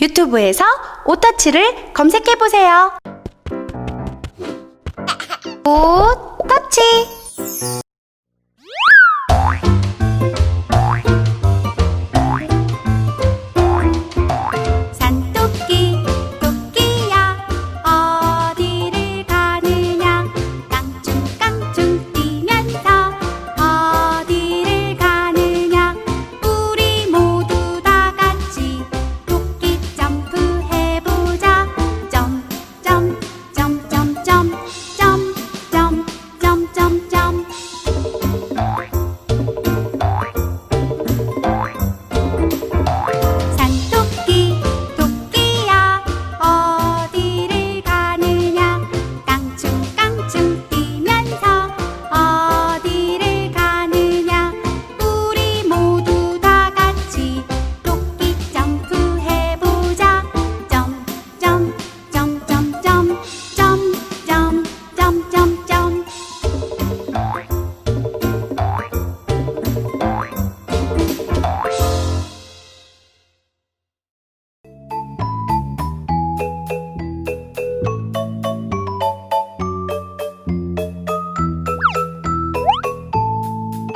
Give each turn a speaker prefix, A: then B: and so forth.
A: 유튜브에서 오터치를 검색해보세요. 오터치!